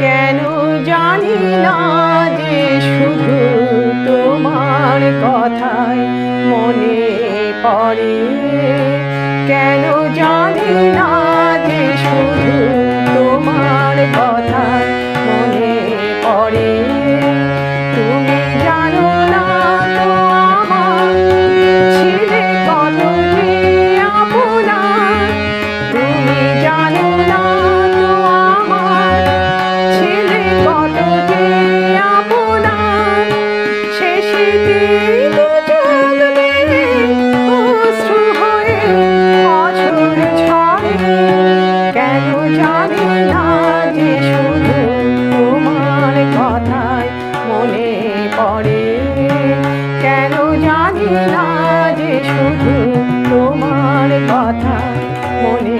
কেন জানি না কেন জানি না যে শুধু তোমার কথায় মনে পড়ে কেন জানি না যে শুধু তোমার কথা মনে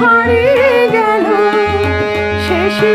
হারিয়ে গেল শেষে